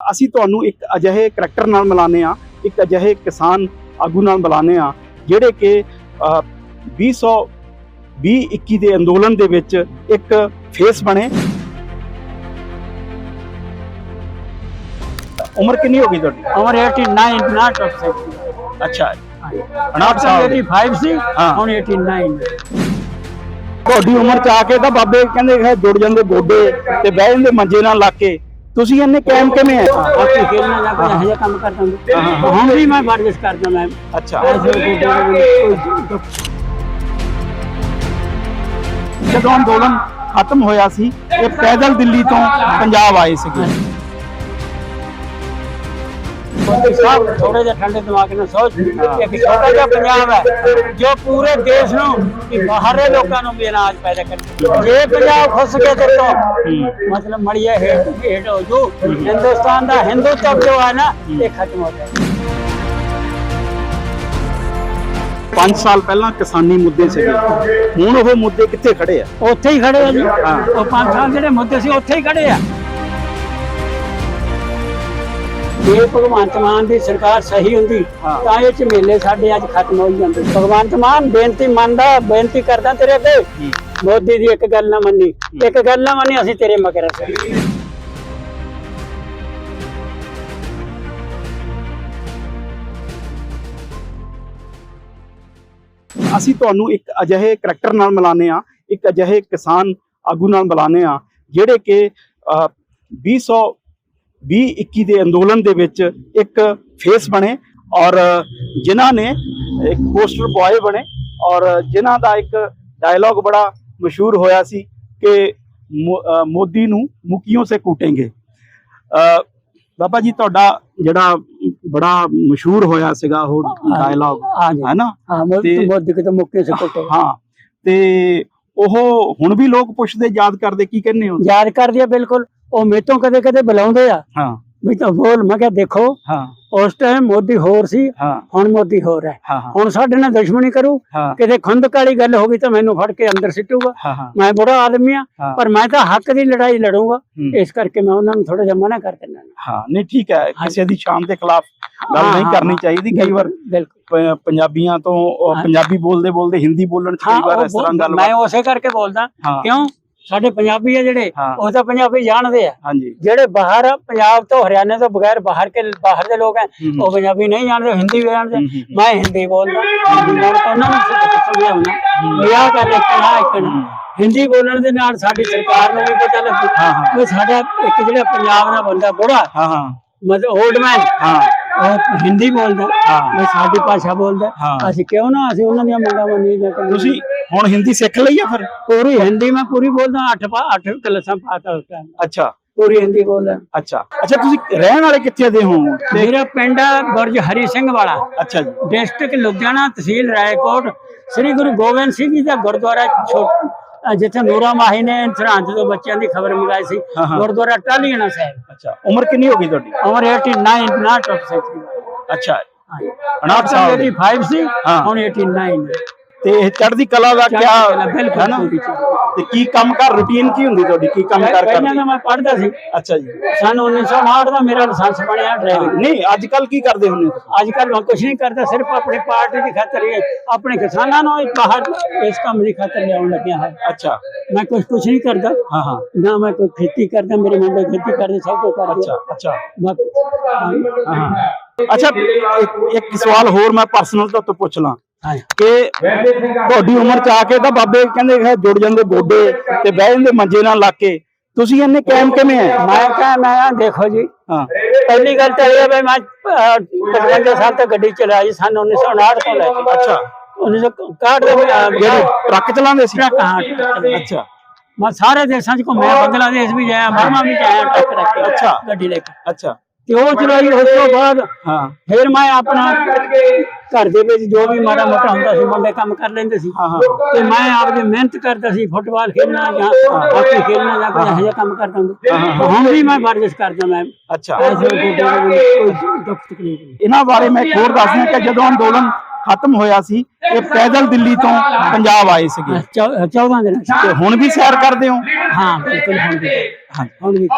ਅਸੀਂ ਤੁਹਾਨੂੰ ਇੱਕ ਅਜਿਹੇ ਕਰੈਕਟਰ ਨਾਲ ਮਿਲਾਨੇ ਆ ਇੱਕ ਅਜਿਹੇ ਕਿਸਾਨ ਆਗੂ ਨਾਲ ਮਿਲਾਨੇ ਆ ਜਿਹੜੇ ਕਿ ਅ, 2020 21 ਦੇ ਅੰਦੋਲਨ ਦੇ ਵਿੱਚ ਇੱਕ ਫੇਸ ਬਣੇ। ਉਮਰ ਕਿੰਨੀ ਹੋ ਗਈ ਤੁਹਾਡੀ? ਉਮਰ 89 ਨਾਟ ਆਫ ਸਕਦੀ ਅੱਛਾ। 59 ਸਾਲ ਦੀ। 85 ਸੀ। ਹੁਣ 89 ਤੁਹਾਡੀ ਉਮਰ ਚ ਆ ਕੇ ਤਾਂ ਬਾਬੇ ਕਹਿੰਦੇ ਜੁੜ ਜਾਂਦੇ ਗੋਡੇ ਤੇ ਬਹਿ ਜਾਂਦੇ ਮੰਜੇ ਨਾਲ ਲਾ ਕੇ। ਤੁਸੀਂ ਇੰਨੇ ਕਾਇਮ ਕਿਵੇਂ ਆ? ਬਾਕੀ ਖੇਲਣਾ ਜਾਂ ਕੋਈ ਇਹੋ ਜਿਹਾ ਕੰਮ ਕਰਦਾ ਹਾਂ, ਹਾਂ। ਹੁੰਦਾ ਹੁਣ ਵੀ ਮੈਂ ਵਰਜਿਸ਼ ਕਰਦਾ ਮੈਂ ਅੱਛਾ। ਜਦੋਂ ਅੰਦੋਲਨ ਖਤਮ ਹੋਇਆ ਸੀ ਇਹ ਪੈਦਲ ਦਿੱਲੀ ਤੋਂ ਪੰਜਾਬ ਆਏ ਸੀਗੇ। ਮੋਦੀ ਸਾਹਿਬ ਥੋੜੇ ਜਿਹਾ ਠੰਡੇ ਦਿਮਾਗ ਨਾਲ ਸੋਚ। ਇੱਕ ਛੋਟਾ ਜਿਹਾ ਪੰਜਾਬ ਹੈ ਜੋ ਪੂਰੇ ਦੇਸ਼ ਨੂੰ ਕਿ ਬਾਹਰਲੇ ਲੋਕਾਂ ਨੂੰ ਵੀ ਅਨਾਜ ਪੈਦਾ ਕਰੇ। ਜੇ ਪੰਜਾਬ ਖੁੱਸ ਕੇ ਤੇ ਤੋਂ ਮਤਲਬ ਮੜੀਏ ਹੇਠ ਹੇਠ ਹੋ ਜੂ। ਹਿੰਦੁਸਤਾਨ ਦਾ ਹਿੰਦੂਤਵ ਜੋ ਹੈ ਨਾ ਇਹ ਖਤਮ ਹੋ ਜਾਏ 5 ਸਾਲ ਪਹਿਲਾਂ ਕਿਸਾਨੀ ਮੁੱਦੇ ਸੀਗੇ। ਹੁਣ ਉਹ ਮੁੱਦੇ ਕਿੱਥੇ ਖੜੇ ਆ? ਉੱਥੇ ਹੀ ਖੜੇ ਆ ਜੀ। ਉਹ ਪੰਜ ਸਾਲ ਜਿਹੜੇ ਮੁੱਦੇ ਸੀ ਉੱਥੇ ਹੀ ਖੜੇ ਆ। ਜੇ ਭਗਵੰਤ ਮਾਨ ਦੀ ਸਰਕਾਰ ਸਹੀ ਹੁੰਦੀ ਤਾਂ ਇਹ ਝਮੇਲੇ ਸਾਡੇ ਅੱਜ ਖਤਮ ਹੋ ਜਾਂਦੇ। ਭਗਵੰਤ ਮਾਨ ਬੇਨਤੀ ਮੰਨਦਾ ਬੇਨਤੀ ਕਰਦਾ ਤੇਰੇ ਅੱਗੇ। ਮੋਦੀ ਦੀ ਇੱਕ ਗੱਲ ਨਾ ਮੰਨੀ। ਇੱਕ ਗੱਲ ਨਾ ਮੰਨੀ ਅਸੀਂ ਤੇਰੇ ਮਗਰ ਅਸੀਂ ਅਸੀਂ ਤੁਹਾਨੂੰ ਇੱਕ ਅਜਿਹੇ ਕੈਰੈਕਟਰ ਨਾਲ ਮਿਲਾਨੇ ਆ ਇੱਕ ਅਜਿਹੇ ਕਿਸਾਨ ਆਗੂ ਨਾਲ ਮਿਲਾਨੇ ਆ ਜਿਹੜੇ ਕਿ 200 2021 ਦੇ ਅੰਦੋਲਨ ਦੇ ਵਿੱਚ ਇੱਕ ਫੇਸ ਬਣੇ ਔਰ ਜਿਨ੍ਹਾਂ ਨੇ ਇੱਕ ਪੋਸਟਰ ਬॉय ਬਣੇ ਔਰ ਜਿਨ੍ਹਾਂ ਦਾ ਇੱਕ ਡਾਇਲੌਗ ਬੜਾ ਮਸ਼ਹੂਰ ਹੋਇਆ ਸੀ ਕਿ ਮੋਦੀ ਨੂੰ ਮੁਕੀਆਂ ਸੇ ਕੂਟेंगे ਬਾਬਾ ਜੀ ਤੁਹਾਡਾ ਜਿਹੜਾ ਬੜਾ ਮਸ਼ਹੂਰ ਹੋਇਆ ਸੀਗਾ ਉਹ ਡਾਇਲੌਗ ਹੈ ਨਾ? ਹਾਂ ਮੋਦੀ ਕਿਤੇ ਮੁੱਕੇ ਸੇ ਕੂਟੇ ਹਾਂ ਤੇ ਉਹ ਹੁਣ ਵੀ ਲੋਕ ਪੁੱਛਦੇ ਯਾਦ ਕਰਦੇ ਕੀ ਕਹਿੰਦੇ ਹੋ? ਯਾਦ ਕਰ ਦਿਆ ਬਿਲਕੁਲ। ਉਹ ਮੇਤੋਂ ਕਦੇ ਕਦੇ ਬੁਲਾਉਂਦੇ ਆ। ਹਾਂ। ਵੀ ਤਾਂ ਬੋਲ ਮੈਂ ਕਿਹਾ ਦੇਖੋ ਹਾਂ। ਉਸ ਟਾਈਮ ਮੋਦੀ ਹੋਰ ਸੀ ਹੁਣ ਮੋਦੀ ਹੋਰ ਹੈ। ਹੁਣ ਸਾਡੇ ਨਾਲ ਦੁਸ਼ਮਣੀ ਕਰੂ ਕਿਤੇ ਖੰਦਕ ਵਾਲੀ ਗੱਲ ਹੋ ਗਈ ਤਾਂ ਮੈਨੂੰ ਫੜ ਕੇ ਅੰਦਰ ਸਿੱਟੂਗਾ। ਮੈਂ ਬੜਾ ਆਦਮੀ ਆ। ਪਰ ਮੈਂ ਤਾਂ ਹੱਕ ਦੀ ਲੜਾਈ ਲੜੂੰਗਾ। ਇਸ ਕਰਕੇ ਮੈਂ ਉਹਨਾਂ ਨੂੰ ਥੋੜਾ ਜਿਹਾ ਮਨਾ ਕਰ ਦਿੰਦਾ। ਹਾਂ ਨਹੀਂ ਠੀਕ ਹੈ। ਕਿਸੇ ਦੀ ਸ਼ਾਨ ਦੇ ਖਿਲਾਫ ਗੱਲ ਨਹੀਂ ਕਰਨੀ। ਚਾਹੀਦੀ ਕਈ ਵਾਰ। ਪੰਜਾਬੀਆਂ ਤੋਂ। ਪੰਜਾਬੀ ਬੋਲਦੇ ਬੋਲਦੇ ਹਿੰਦੀ ਬੋਲਣ ਚ ਕਈ ਵਾਰ ਇਸ ਤਰ੍ਹਾਂ ਗੱਲ ਮੈਂ ਉਸੇ ਕਰਕੇ ਬੋਲਦਾ ਕਿਉਂ? ਸਾਡੇ ਪੰਜਾਬੀ ਆ ਜਿਹੜੇ। ਉਹ ਤਾਂ ਪੰਜਾਬੀ ਜਾਣਦੇ ਆ। ਜਿਹੜੇ ਬਾਹਰ ਆ, ਪੰਜਾਬ ਤੋਂ ਹਰਿਆਣੇ ਤੋਂ ਬਗੈਰ ਬਾਹਰ ਕੇ ਬਾਹਰ ਦੇ ਲੋਕ ਹੂੰ। ਉਹ ਪੰਜਾਬੀ ਨਹੀਂ ਜਾਣਦੇ ਹਿੰਦੀ ਵੀ ਜਾਣਦੇ। ਮੈਂ ਹਿੰਦੀ ਬੋਲਦਾ ਹਿੰਦੀ ਜਾਣ ਕੇ ਉਹਨਾਂ ਨੂੰ ਸਮਝਾਉਣਾ ਵੀ ਆਹ ਗੱਲ ਇੱਕ ਨਾ ਇੱਕ ਨਾ। ਹਿੰਦੀ ਬੋਲਣ ਦੇ ਨਾਲ ਸਾਡੀ ਸਰਕਾਰ ਨੂੰ ਵੀ ਪਤਾ ਲੱਗੂ ਸਾਡਾ ਇੱਕ ਜਿਹੜਾ ਪੰਜਾਬ ਦਾ ਬੰਦਾ ਬੁੜਾ ਹਾਂ ਹਾਂ। ਮਤਲਬ 올ਡ ਮੈਨ ਹਾਂ। ਉਹ ਹਿੰਦੀ ਬੋਲਦਾ ਹਾਂ। ਮੈਂ ਸਾਡੀ ਭਾਸ਼ਾ ਬੋਲਦਾ। ਹਾਂ। ਅਸੀਂ ਕਿਉਂ ਨਾ ਅਸੀਂ ਉਹਨਾਂ ਦੀਆਂ ਮੰਗਾਂ ਮੰਨੀਏ ਤੁਸੀਂ ਹੁਣ ਹਿੰਦੀ ਸਿੱਖ ਲਈ ਆ ਫਿਰ? ਪੂਰੀ ਹਿੰਦੀ ਮੈਂ ਪੂਰੀ ਬੋਲਦਾ ਅੱਠ ਪਾ ਅੱਠ ਕਲਾਸਾਂ ਪਾਤਾ ਉਸ ਟਾਈਮ ਅੱਛਾ। ਪੂਰੀ ਹਿੰਦੀ ਬੋਲਦਾ। ਅੱਛਾ। ਅੱਛਾ ਤੁਸੀਂ ਰਹਿਣ ਵਾਲੇ ਕਿੱਥੇ ਦੇ ਹੋ? ਮੇਰਾ ਪਿੰਡ ਆ ਬੁਰਜ ਹਰੀ ਸਿੰਘ ਵਾਲਾ। ਅੱਛਾ ਜੀ। ਡਿਸਟ੍ਰਿਕਟ ਲੁਧਿਆਣਾ ਤਹਿਸੀਲ ਰਾਏਕੋਟ। ਸ੍ਰੀ ਗੁਰੂ ਗੋਬਿੰਦ ਸਿੰਘ ਜੀ ਦਾ ਗੁਰਦੁਆਰਾ ਜਿੱਥੇ ਨੂਰਾ ਮਾਹੀ ਨੇ ਸਰਹੰਦ ਤੋਂ ਬੱਚਿਆਂ ਦੀ ਖਬਰ ਮੰਗਾਈ ਸੀ। ਗੁਰਦੁਆਰਾ ਟਾਲੀਆਣਾ ਸਾਹਿਬ। ਅੱਛਾ ਉਮਰ ਕਿੰਨੀ ਹੋ ਗਈ ਤੁਹਾਡੀ? ਉਮਰ 89 ਨਾਟ ਆਫ ਸਕਦੀ ਅੱਛਾ। 59 ਸਾਲ ਦੀ। 85 ਸੀ। ਹੁਣ 89 ਤੇ ਇਹ ਚੜ੍ਹਦੀ ਕਲਾ ਦਾ ਬਿਲਕੁਲ ਹੈ ਨਾ। ਤੇ ਕੀ ਕੰਮ ਕਰ ਰੁਟੀਨ ਕੀ ਹੁੰਦੀ ਤੁਹਾਡੀ? ਕੀ ਕੰਮ ਕਰ ਪਹਿਲਾਂ ਤਾਂ ਮੈਂ ਪੜ੍ਹਦਾ ਸੀ। ਅੱਛਾ ਜੀ। ਸਨ 1968 ਦਾ ਮੇਰਾ ਲਾਇਸੈਂਸ ਬਣਿਆ ਡਰਾਈਵਿੰਗ ਨਹੀਂ ਅੱਜ ਕੱਲ ਕੀ ਕਰਦੇ ਹੁੰਦੇ? ਅੱਜ ਕੱਲ ਮੈਂ ਕੁਝ ਨਹੀਂ ਕਰਦਾ ਸਿਰਫ ਆਪਣੀ ਪਾਰਟੀ ਦੀ ਖਾਤਰ ਹੀ ਆਪਣੇ ਕਿਸਾਨਾਂ ਨੂੰ ਬਾਹਰ ਇਸ ਕੰਮ ਦੀ ਖਾਤਰ ਲਿਆਉਣ ਲੱਗਿਆ ਹੈ। ਅੱਛਾ। ਮੈਂ ਕੁਝ ਕੁਝ ਨਹੀਂ ਕਰਦਾ। ਹਾਂ ਹਾਂ। ਨਾ ਮੈਂ ਕੋਈ ਖੇਤੀ ਕਰਦਾ ਮੇਰੇ ਮੁੰਡੇ ਖੇਤੀ ਕਰਦੇ ਸਭ ਕੁਝ ਕਰਦੇ ਅੱਛਾ ਅੱਛਾ। ਬਾਕੀ ਹਾਂ ਅੱਛਾ ਇੱਕ- ਸਵਾਲ ਹੋਰ ਮੈਂ ਪਰਸਨਲ ਤੋਂ ਪੁੱਛ ਲਾਂ। ਕਿ ਤੁਹਾਡੀ ਉਮਰ ਚ ਆ ਕੇ ਤਾਂ ਬਾਬੇ ਕਹਿੰਦੇ ਜੁੜ ਜਾਂਦੇ ਗੋਡੇ ਤੇ ਬਹਿ ਜਾਂਦੇ ਮੰਜੇ ਨਾਲ ਲਾ ਕੇ। ਤੁਸੀਂ ਇੰਨੇ ਕਾਇਮ ਕਿਵੇਂ ਆ ਮੈਂ ਕਹਾਂ ਮੈਂ ਦੇਖੋ ਜੀ ਹਾਂ। ਪਹਿਲੀ ਗੱਲ ਤਾਂ ਇਹ ਹੈ ਵੀ ਮੈਂ ਅਹ, 55 ਸਾਲ ਤੱਕ ਗੱਡੀ ਚਲਾਈ ਸਨ 1959 ਤੋਂ ਲੈ ਕੇ। ਅੱਛਾ। 1961 ਦੇ ਜਿਹੜੇ ਟਰੱਕ ਚਲਾਉਂਦੇ ਸੀ? ਟਰੱਕ ਹਾਂ। ਅੱਛਾ। ਮੈਂ ਸਾਰੇ ਦੇਸ਼ਾਂ 'ਚ ਘੁੰਮਿਆ ਬੰਗਲਾਦੇਸ਼ ਵੀ ਜਾਇਆ ਬਰਮਾ ਵੀ ਜਾਇਆ ਟਰੱਕ ਰੱਖ ਕੇ ਅੱਛਾ। ਗੱਡੀ ਲੈ ਕੇ। ਅੱਛਾ। ਤੇ ਉਹ ਚਲਾਈ ਉਸ ਤੋਂ ਬਾਅਦ ਹਾਂ। ਫਿਰ ਮੈਂ ਆਪਣਾ ਘਰ ਦੇ ਵਿੱਚ ਜੋ ਵੀ ਮਾੜਾ ਮੋਟਾ ਹੁੰਦਾ ਸੀ ਮੁੰਡੇ ਕੰਮ ਕਰ ਲੈਂਦੇ ਸੀ। ਤੇ ਮੈਂ ਆਪਦੀ ਮਿਹਨਤ ਕਰਦਾ ਸੀ ਫੁੱਟਬਾਲ ਖੇਡਣਾ ਜਾਂ ਹਾਕੀ ਖੇਡਣਾ ਜਾਂ ਕੋਈ ਇਹੋ ਜਿਹਾ ਕੰਮ ਕਰਦਾ ਹੁੰਦਾ। ਹੁਣ ਵੀ ਮੈਂ ਵਰਜਿਸ਼ ਕਰਦਾ ਮੈਂ। ਅੱਛਾ। ਐਸੇ ਕੋਈ ਕੋਈ ਦੁੱਖ ਤਕਲੀਫ ਨਹੀਂ। ਇਹਨਾਂ ਬਾਰੇ ਮੈਂ ਹੋਰ ਦੱਸਦਾ ਕਿ ਜਦੋਂ ਅੰਦੋਲਨ ਖਤਮ ਹੋਇਆ ਸੀ ਇਹ ਪੈਦਲ ਦਿੱਲੀ ਤੋਂ ਪੰਜਾਬ ਆਏ ਸੀਗੇ। ਚੌ- 14 ਦਿਨਾਂ। ਤੇ ਹੁਣ ਵੀ ਸੈਰ ਕਰਦੇ ਹੋ? ਹਾਂ ਬਿਲਕੁਲ ਹੁਣ ਵੀ। ਹਾਂ। ਹੁਣ ਵੀ।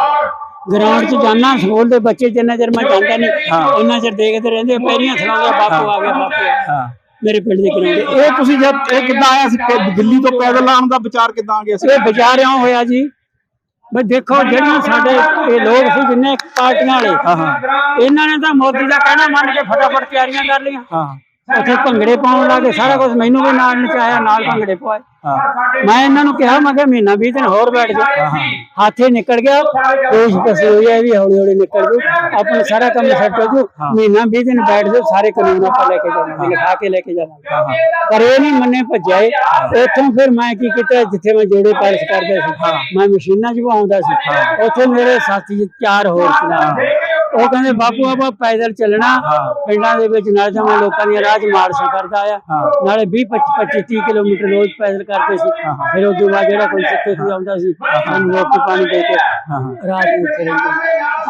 ਗਰਾਊਂਡ 'ਚ ਜਾਣਾ ਸਕੂਲ ਦੇ ਬੱਚੇ ਜਿੰਨਾ ਚਿਰ ਮੈਂ ਜਾਂਦਾ ਨਹੀਂ ਉਹਨਾਂ ਚਿਰ ਦੇਖਦੇ ਰਹਿੰਦੇ ਪੈਰੀਆਂ ਸੁਣਾਉਂਦੇ ਬਾਪੂ ਆ ਗਿਆ ਬਾਪੂ ਆ ਗਿਆ। ਮੇਰੇ ਪਿੰਡ ਦੇ ਗਰਾਊਂਡ ਇਹ ਤੁਸੀਂ ਜਦ ਇਹ ਕਿੱਦਾਂ ਆਇਆ ਸੀ? ਕਿ ਦਿੱਲੀ ਤੋਂ ਪੈਦਲ ਆਉਣ ਦਾ ਵਿਚਾਰ ਕਿੱਦਾਂ ਆ ਗਿਆ ਸੀ? ਇਹ ਵਿਚਾਰਿਆਂ ਹੋਇਆ ਜੀ। ਬਈ ਦੇਖੋ ਜਿਹੜੀਆਂ ਸਾਡੇ ਇਹ ਲੋਕ ਸੀ ਜਿੰਨੇ ਪਾਰਟੀਆਂ ਵਾਲੇ ਹਾਂ। ਇਹਨਾਂ ਨੇ ਤਾਂ ਮੋਦੀ ਦਾ ਕਹਿਣਾ ਮੰਨ ਕੇ ਫਟਾਫਟ ਤਿਆਰੀਆਂ ਕਰ ਲਈਆਂ। ਹਾਂ। ਉੱਥੇ ਭੰਗੜੇ ਪਾਉਣ ਲੱਗੇ ਸਾਰਾ ਕੁਝ ਮੈਨੂੰ ਵੀ ਨਾਲ ਨਚਾਇਆ ਨਾਲ ਭੰਗੜੇ ਪਵਾਏ। ਹਾਂ। ਮੈਂ ਇਹਨਾਂ ਨੂੰ ਕਿਹਾ ਮੈਂ ਕਿਹਾ ਮਹੀਨਾ 20 ਦਿਨ ਹੋਰ ਬੈਠ ਜਾ। ਹੱਥੇ ਨਿਕਲ ਗਿਆ ਕੋਸ਼ ਕਸੀ ਹੋਈ ਹੈ ਵੀ ਹੌਲੀ ਹੌਲੀ ਨਿਕਲ ਜੂ। ਆਪਣਾ ਸਾਰਾ ਕੰਮ ਸੈੱਟ ਹੋ ਜੂ। ਮਹੀਨਾ 20 ਦਿਨ ਬੈਠ ਜਾਓ ਸਾਰੇ ਕਾਨੂੰਨ ਆਪਾਂ ਲੈ ਕੇ ਜਾਵਾਂਗੇ ਲਿਖਾ ਕੇ ਲੈ ਕੇ ਜਾਵਾਂਗੇ। ਪਰ ਇਹ ਨਹੀਂ ਮੰਨੇ ਭੱਜਾਏ ਉੱਥੋਂ ਫਿਰ ਮੈਂ ਕੀ ਕੀਤਾ ਜਿੱਥੇ ਮੈਂ ਜੋੜੇ ਪਾਲਿਸ਼ ਕਰਦਾ ਸੀ ਮੈਂ ਮਸ਼ੀਨਾਂ 'ਚ ਆਉਂਦਾ ਸੀ। ਉੱਥੇ ਮੇਰੇ ਸਾਥੀ ਚਾਰ ਹੋਰ ਸੀ। ਉਹ ਕਹਿੰਦੇ ਬਾਪੂ ਆਪਾਂ ਪੈਦਲ ਚੱਲਣਾ। ਪਿੰਡਾਂ ਦੇ ਵਿੱਚ ਨਾਲ ਜਮਾ ਲੋਕਾਂ ਦੀਆਂ ਰਾਜ ਮਾਰਸ਼ਾਂ ਕਰਦਾ ਆ ਨਾਲੇ 20 25 25 30 ਕਿਲੋਮੀਟਰ ਰੋਜ਼ ਪੈਦਲ ਕਰਦੇ ਸੀ। ਫਿਰ ਉਹ ਤੋਂ ਬਾਅਦ ਜਿਹੜਾ ਕੋਈ ਸਿੱਖੇ ਤੋਂ ਆਉਂਦਾ ਸੀ ਸਾਨੂੰ ਰੋਟੀ ਪਾਣੀ ਦੇ ਕੇ ਰਾਤ ਨੂੰ ਰਹਿੰਦੇ।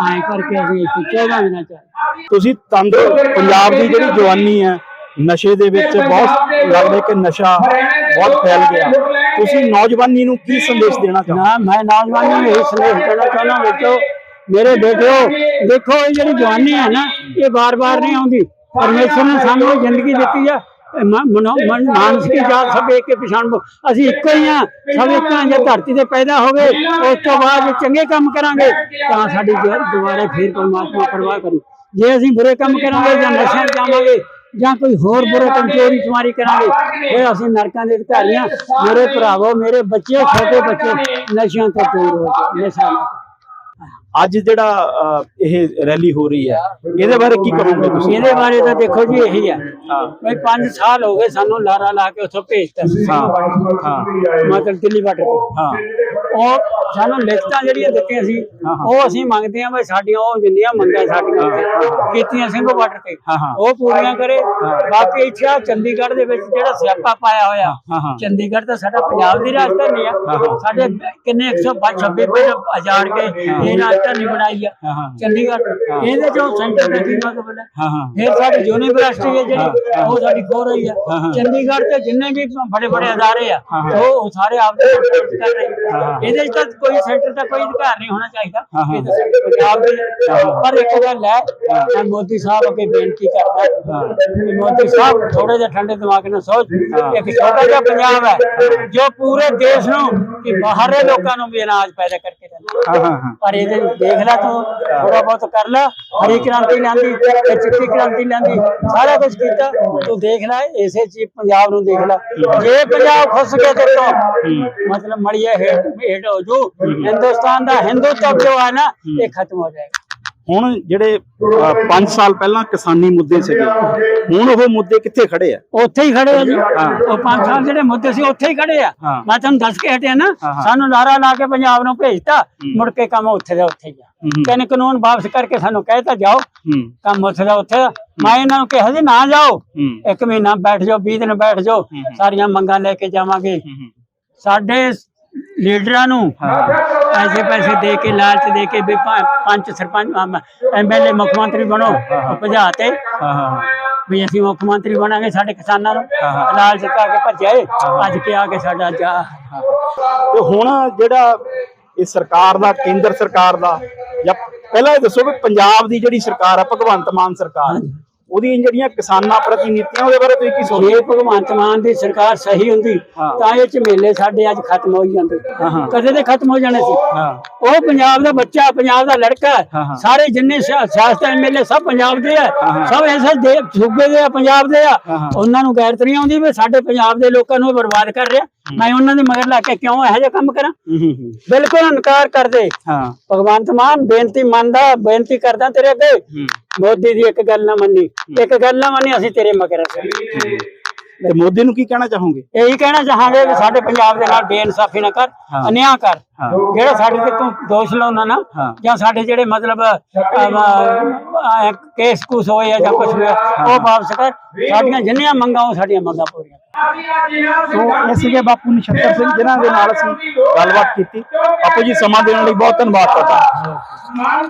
ਐਂ ਕਰਕੇ ਅਸੀਂ ਇੱਥੇ 14 ਦਿਨਾਂ ਚ ਆਏ। ਤੁਸੀਂ ਤੰਦ ਪੰਜਾਬ ਦੀ ਜਿਹੜੀ ਜਵਾਨੀ ਹੈ ਨਸ਼ੇ ਦੇ ਵਿੱਚ ਬਹੁਤ ਲੱਗਦਾ ਕਿ ਨਸ਼ਾ ਬਹੁਤ ਫੈਲ ਗਿਆ। ਤੁਸੀਂ ਨੌਜਵਾਨੀ ਨੂੰ ਕੀ ਸੰਦੇਸ਼ ਦੇਣਾ ਚਾਹੁੰਦੇ ਨਾ ਮੈਂ ਨੌਜਵਾਨਾਂ ਨੂੰ ਇਹ ਸੰਦੇਸ਼ ਦੇਣਾ ਚਾਹੁੰਦਾ ਵਿੱਚੋਂ ਮੇਰੇ ਬੇਟਿਓ, ਦੇਖੋ ਇਹ ਜਿਹੜੀ ਜਵਾਨੀ ਹੈ ਨਾ, ਇਹ ਵਾਰ-ਵਾਰ ਨਹੀਂ ਆਉਂਦੀ। ਪਰਮੇਸ਼ਰ ਨੇ ਸਾਨੂੰ ਇਹ ਜ਼ਿੰਦਗੀ ਦਿੱਤੀ ਆ। ਇਹ ਮ- ਮਨੋ- ਮਨ ਮਾਨਸਿਕ ਜਾਤ ਸਭ ਇੱਕ ਪਛਾਣ ਅਸੀਂ ਇੱਕੋ ਹੀ ਆ ਸਭ ਇੱਕ ਆ ਜੇ ਧਰਤੀ ਤੇ ਪੈਦਾ ਹੋ ਗਏ ਉਸ ਤੋਂ ਬਾਅਦ ਚੰਗੇ ਕੰਮ ਕਰਾਂਗੇ, ਤਾਂ ਸਾਡੀ ਦੁਆ- ਦੁਬਾਰਾ ਫਿਰ ਪਰਮਾਤਮਾ ਪਰਵਾਹ ਕਰੂ। ਜੇ ਅਸੀਂ ਬੁਰੇ ਕੰਮ ਕਰਾਂਗੇ ਜਾਂ ਨਸ਼ਿਆਂ 'ਚ ਜਾਵਾਂਗੇ, ਜਾਂ ਕੋਈ ਹੋਰ ਬੁਰੇ ਕੰਮ ਚੋਰੀ ਚਮਾਰੀ ਕਰਾਂਗੇ, ਫਿਰ ਅਸੀਂ ਨਰਕਾਂ ਦੇ ਅਧਿਕਾਰੀਆਂ, ਮੇਰੇ ਭਰਾਵੋ, ਮੇਰੇ ਬੱਚੇ, ਛੋਟੇ ਬੱਚੇ, ਨਸ਼ਿਆਂ ਤੋਂ ਦੂਰ ਹੋ ਕੇ, ਨਸ਼ਾ ਨਾ ਅੱਜ ਜਿਹੜਾ ਇਹ ਰੈਲੀ ਹੋ ਰਹੀ ਹੈ ਇਹਦੇ ਬਾਰੇ ਕੀ ਕਰੋਗੇ ਤੁਸੀਂ? ਇਹਦੇ ਬਾਰੇ ਤਾਂ ਦੇਖੋ ਜੀ ਇਹੀ ਹੈ। ਬਈ 5 ਸਾਲ ਹੋ ਗਏ ਸਾਨੂੰ ਲਾਰਾ ਲਾ ਕੇ ਉੱਥੋਂ ਭੇਜਤਾ। ਹਾਂ। ਹਾਂ। ਮਤਲਬ ਦਿੱਲੀ ਬਾਰਡਰ ਹਾਂ। ਉਹ ਸਾਨੂੰ ਲਿਖਤਾਂ ਜਿਹੜੀਆਂ ਦਿੱਤੀਆਂ ਸੀ ਉਹ ਅਸੀਂ ਮੰਗਦੇ ਹਾਂ ਬਈ ਸਾਡੀਆਂ ਉਹ ਜਿੰਨੀਆਂ ਮੰਗਾਂ ਸਾਡੀਆਂ ਕੀਤੀਆਂ ਸਿੰਘੋ ਬਾਰਡਰ ਤੇ। ਉਹ ਪੂਰੀਆਂ ਕਰੇ। ਬਾਕੀ ਇੱਥੇ ਆਹ ਚੰਡੀਗੜ੍ਹ ਦੇ ਵਿੱਚ ਜਿਹੜਾ ਸਿਆਪਾ ਪਾਇਆ ਹੋਇਆ। ਚੰਡੀਗੜ੍ਹ ਤਾਂ ਸਾਡਾ ਪੰਜਾਬ ਦੀ ਰਾਜਧਾਨੀ ਆ। ਸਾਡੇ ਕਿੰਨੇ 126 ਪਿੰਡ ਅਜਾੜ ਕੇ ਇਹ ਰਾਜਧਾਨੀ ਬਣਾਈ ਆ। ਹਾਂ, ਹਾਂ। ਚੰਡੀਗੜ੍ਹ। ਇਹਦੇ ਚੋਂ ਸੈਂਟਰ ਦਾ ਕੀ ਮਤਲਬ ਹੈ? ਹਾਂ ਹਾਂ। ਫਿਰ ਸਾਡੀ ਯੂਨੀਵਰਸਿਟੀ ਹੈ ਜਿਹੜੀ ਉਹ ਸਾਡੀ ਖੋ ਰਹੀ ਆ। ਚੰਡੀਗੜ੍ਹ ਤੇ ਜਿੰਨੇ ਵੀ ਬੜੇ ਬੜੇ ਅਦਾਰੇ ਆ ਉਹ ਉਹ ਸਾਰੇ ਆਪਦੇ ਕੰਟਰੋਲ ਕਰ ਰਹੇ ਆ। ਇਹਦੇ 'ਚ ਤਾਂ ਕੋਈ ਸੈਂਟਰ ਦਾ ਕੋਈ ਅਧਿਕਾਰ ਨਹੀਂ ਹੋਣਾ ਚਾਹੀਦਾ। ਇਹ ਤਾਂ ਸਾਡੇ ਪੰਜਾਬ ਦੇ ਪਰ ਇੱਕ ਗੱਲ ਹੈ ਮੈਂ ਮੋਦੀ ਸਾਹਿਬ ਅੱਗੇ ਬੇਨਤੀ ਕਰਦਾ ਕਿ ਮੋਦੀ ਸਾਹਿਬ ਥੋੜੇ ਜਿਹਾ ਠੰਡੇ ਦਿਮਾਗ ਨਾਲ ਸੋਚ। ਇੱਕ ਛੋਟਾ ਜਿਹਾ ਪੰਜਾਬ ਹੈ ਜੋ ਪੂਰੇ ਦੇਸ਼ ਨੂੰ ਕਿ ਬਾਹਰਲੇ ਲੋਕਾਂ ਨੂੰ ਵੀ ਅਨਾਜ ਪੈਦਾ ਕਰਕੇ ਹਾਂ ਹਾਂ ਹਾਂ। ਪਰ ਇਹਦੇ ਦੇਖ ਲੈ ਤੂੰ ਥੋੜਾ ਬਹੁਤ ਕਰ ਲੈ। ਹਰੀ ਕ੍ਰਾਂਤੀ ਲਿਆਂਦੀ ਤੇ ਚਿੱਟੀ ਕ੍ਰਾਂਤੀ ਲਿਆਂਦੀ ਸਾਰਾ ਕੁਝ ਕੀਤਾ। ਤੂੰ ਦੇਖ ਲੈ ਇਸੇ ਚੀਜ਼ ਪੰਜਾਬ ਨੂੰ ਦੇਖ ਲੈ। ਜੇ ਪੰਜਾਬ ਖੁੱਸ ਗਿਆ ਤੇ ਤੋਂ ਮਤਲਬ ਮੜੀਏ ਹੇਠ ਹੇਠ ਹੋ ਜੂ ਹਿੰਦੁਸਤਾਨ ਦਾ ਹਿੰਦੂਤਵ ਜੋ ਹੈ ਨਾ ਇਹ ਖਤਮ ਹੋ ਜਾਏਗਾ। ਹੁਣ ਜਿਹੜੇ 5 ਸਾਲ ਪਹਿਲਾਂ ਕਿਸਾਨੀ ਮੁੱਦੇ ਸੀਗੇ ਹੁਣ ਉਹ ਮੁੱਦੇ ਕਿੱਥੇ ਖੜੇ ਆ? ਉੱਥੇ ਹੀ ਖੜੇ ਆ ਜੀ। ਉਹ ਪੰਜ ਸਾਲ ਜਿਹੜੇ ਮੁੱਦੇ ਸੀ ਉੱਥੇ ਹੀ ਖੜੇ ਆ। ਮੈਂ ਤੁਹਾਨੂੰ ਦੱਸ ਕੇ ਹਟਿਆ ਨਾ। ਸਾਨੂੰ ਲਾਰਾ ਲਾ ਕੇ ਪੰਜਾਬ ਨੂੰ ਭੇਜਤਾ ਮੁੜ ਕੇ ਕੰਮ ਉੱਥੇ ਦਾ ਉੱਥੇ ਹੀ ਆ ਹੂੰ। ਕਹਿੰਦੇ ਕਾਨੂੰਨ ਵਾਪਸ ਕਰਕੇ ਸਾਨੂੰ ਕਹਿਤਾ ਜਾਓ। ਕੰਮ ਉੱਥੇ ਦਾ ਉੱਥੇ। ਮੈਂ ਇਹਨਾਂ ਨੂੰ ਕਿਹਾ ਸੀ ਨਾ ਜਾਓ। ਇੱਕ ਮਹੀਨਾ ਬੈਠ ਜਾਓ 20 ਦਿਨ ਬੈਠ ਜਾਓ। ਸਾਰੀਆਂ ਮੰਗਾਂ ਲੈ ਕੇ ਜਾਵਾਂਗੇ। ਸਾਡੇ ਲੀਡਰਾਂ ਨੂੰ ਪੈਸੇ ਪੈਸੇ ਦੇ ਕੇ ਲਾਲਚ ਦੇ ਕੇ ਵੀ ਪੰਚ ਸਰਪੰਚ ਐਮਐਲਏ ਮੁੱਖ ਮੰਤਰੀ ਬਣੋ ਭਜਾ ਤੇ। ਵੀ ਅਸੀਂ ਮੁੱਖ ਮੰਤਰੀ ਬਣਾਂਗੇ ਸਾਡੇ ਕਿਸਾਨਾਂ ਨੂੰ। ਲਾਲਚ ਪਾ ਕੇ ਭੱਜੇ ਅੱਜ ਕੇ ਆ ਕੇ ਸਾਡਾ ਜਾ ਤੇ ਹੁਣ ਜਿਹੜਾ ਇਹ ਸਰਕਾਰ ਦਾ ਕੇਂਦਰ ਸਰਕਾਰ ਦਾ ਜਾਂ ਪਹਿਲਾਂ ਇਹ ਦੱਸੋ ਵੀ ਪੰਜਾਬ ਦੀ ਜਿਹੜੀ ਸਰਕਾਰ ਆ ਭਗਵੰਤ ਮਾਨ ਸਰਕਾਰ ਉਹਦੀਆਂ ਜਿਹੜੀਆਂ ਕਿਸਾਨਾਂ ਪ੍ਰਤੀ ਨੀਤੀਆਂ ਉਹਦੇ ਬਾਰੇ ਤੁਸੀਂ ਕੀ ਸੋਚਦੇ ਜੇ ਭਗਵੰਤ ਮਾਨ ਦੀ ਸਰਕਾਰ ਸਹੀ ਹੁੰਦੀ। ਤਾਂ ਇਹ ਝਮੇਲੇ ਸਾਡੇ ਅੱਜ ਖਤਮ ਹੋ ਜਾਂਦੇ। ਕਦੇ ਦੇ ਖਤਮ ਹੋ ਜਾਣੇ ਸੀ ਉਹ ਪੰਜਾਬ ਦਾ ਬੱਚਾ ਪੰਜਾਬ ਦਾ ਲੜਕਾ। ਸਾਰੇ ਜਿੰਨੇ ਸਿਆ- ਸਿਆਸਤ ਐਮਐਲਏ ਸਭ ਪੰਜਾਬ ਦੇ ਆ। ਸਭ ਐਸੇ ਦੇ ਸੂਬੇ ਦੇ ਆ ਪੰਜਾਬ ਦੇ ਆ। ਉਹਨਾਂ ਨੂੰ ਗੈਰਤ ਨਹੀਂ ਆਉਂਦੀ ਵੀ ਸਾਡੇ ਪੰਜਾਬ ਦੇ ਲੋਕਾਂ ਨੂੰ ਬਰਬਾਦ ਕਰ ਰਿਹਾ ਮੈਂ ਉਹਨਾਂ ਦੇ ਮਗਰ ਲੱਗ ਕੇ ਕਿਉਂ ਇਹੋ ਜਿਹਾ ਕੰਮ ਕਰਾਂ? ਬਿਲਕੁਲ ਇਨਕਾਰ ਕਰਦੇ ਹਾਂ। ਭਗਵੰਤ ਮਾਨ ਬੇਨਤੀ ਮੰਨਦਾ ਬੇਨਤੀ ਕਰਦਾ ਤੇਰੇ ਅੱਗੇ। ਮੋਦੀ ਦੀ ਇੱਕ ਗੱਲ ਨਾ ਮੰਨੀ। ਇੱਕ ਗੱਲ ਨਾ ਮੰਨੀ ਅਸੀਂ ਤੇਰੇ ਮਗਰ ਤੇ ਮੋਦੀ ਨੂੰ ਕੀ ਕਹਿਣਾ ਚਾਹੋਗੇ? ਇਹੀ ਕਹਿਣਾ ਚਾਹਾਂਗੇ ਕਿ ਸਾਡੇ ਪੰਜਾਬ ਦੇ ਨਾਲ ਬੇਇਨਸਾਫੀ ਨਾ ਕਰ। ਅਨਿਆਂ ਕਰ। ਜਿਹੜਾ ਸਾਡੇ ਤੇ ਤੂੰ ਦੋਸ਼ ਲਾਉਣਾ ਨਾ। ਜਾਂ ਸਾਡੇ ਜਿਹੜੇ ਮਤਲਬ ਕੇਸ ਕੁਸ ਹੋਏ ਜਾਂ ਕੁਝ ਹੋਇਆ ਉਹ ਵਾਪਸ ਕਰ। ਸਾਡੀਆਂ ਜਿੰਨੀਆਂ ਮੰਗਾਂ ਉਹ ਸਾਡੀਆਂ ਮੰਗਾਂ ਪੂਰੀਆਂ ਕਰ। ਸੋ ਇਹ ਸੀਗੇ ਬਾਪੂ ਨਛੱਤਰ ਸਿੰਘ, ਜਿਨ੍ਹਾਂ ਦੇ ਨਾਲ ਅਸੀਂ ਗੱਲਬਾਤ ਕੀਤੀ। ਬਾਪੂ ਜੀ, ਸਮਾਂ ਦੇਣ ਲਈ ਬਹੁਤ ਧੰਨਵਾਦ ਤੁਹਾਡਾ।